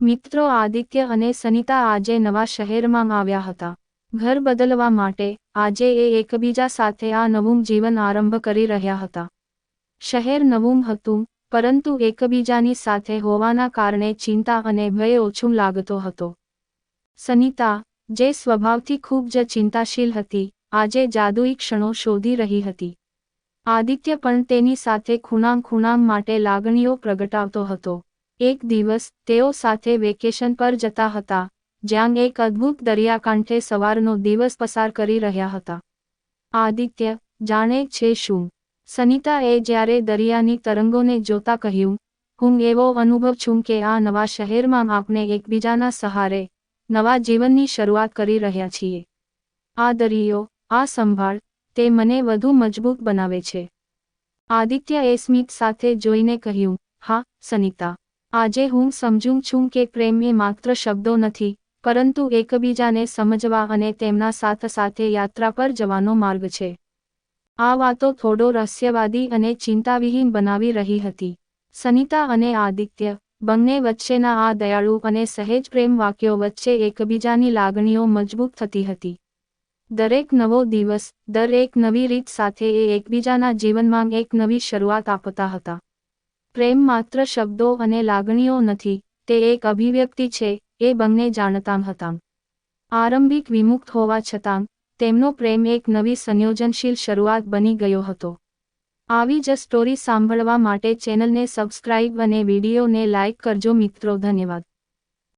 મિત્રો આદિત્ય અને સનિતા આજે નવા શહેરમાં આવ્યા હતા. ઘર બદલવા માટે આજે એ એકબીજા સાથે આ નવું જીવન આરંભ કરી રહ્યા હતા. શહેર નવું હતું, પરંતુ એકબીજાની સાથે હોવાના કારણે ચિંતા અને ભય ઓછું લાગતો હતો. સનિતા, જે સ્વભાવથી ખૂબ જ ચિંતાશીલ હતી, આજે જાદુઈ ક્ષણો શોધી રહી હતી. આદિત્ય પણ તેની સાથે ખૂણામ ખૂણામ માટે લાગણીઓ પ્રગટાવતો હતો. એક દિવસ તેઓ સાથે વેકેશન પર જતા હતા, જ્યાં એક અદ્ભુત દરિયાકાંઠે સવારનો દિવસ પસાર કરી રહ્યા હતા. આદિત્ય, જાણે છે શું સનિતાએ જ્યારે દરિયાની તરંગોને જોતા કહ્યું, હું એવો અનુભવ છું કે આ નવા શહેરમાં આપણે એકબીજાના સહારે નવા જીવનની શરૂઆત કરી રહ્યા છીએ. આ દરિયો, આ સંભાળ, તે મને વધુ મજબૂત બનાવે છે આદિત્યએ સ્મિત સાથે જોઈને કહ્યું, હા, સનિતા આજે હું સમજું છું કે પ્રેમ એ માત્ર શબ્દો નથી, પરંતુ એકબીજાને સમજવા અને તેમના સાથ સાથે યાત્રા પર જવાનો માર્ગ છે. આ વાતો થોડો રહસ્યવાદી અને ચિંતાવિહીન બનાવી રહી હતી. સનિતા અને આદિત્ય, બંને વચ્ચેના આ દયાળુ અને સહેજ પ્રેમ વાક્યો વચ્ચે એકબીજાની લાગણીઓ મજબૂત થતી હતી. દરેક નવો દિવસ, દરેક નવી રીત સાથે એ એકબીજાના જીવનમાં એક નવી શરૂઆત આપતા હતા. પ્રેમ માત્ર શબ્દો અને લાગણીઓ નથી, તે એક અભિવ્યક્તિ છે, એ બંને જાણતા હતા આરંભિક વિમુક્ત હોવા છતાં, તેમનો પ્રેમ એક નવી સંયોજનશીલ શરૂઆત બની ગયો હતો. આવી જ સ્ટોરી સાંભળવા માટે ચેનલને સબસ્ક્રાઇબ અને વિડીયોને લાઇક કરજો મિત્રો, ધન્યવાદ.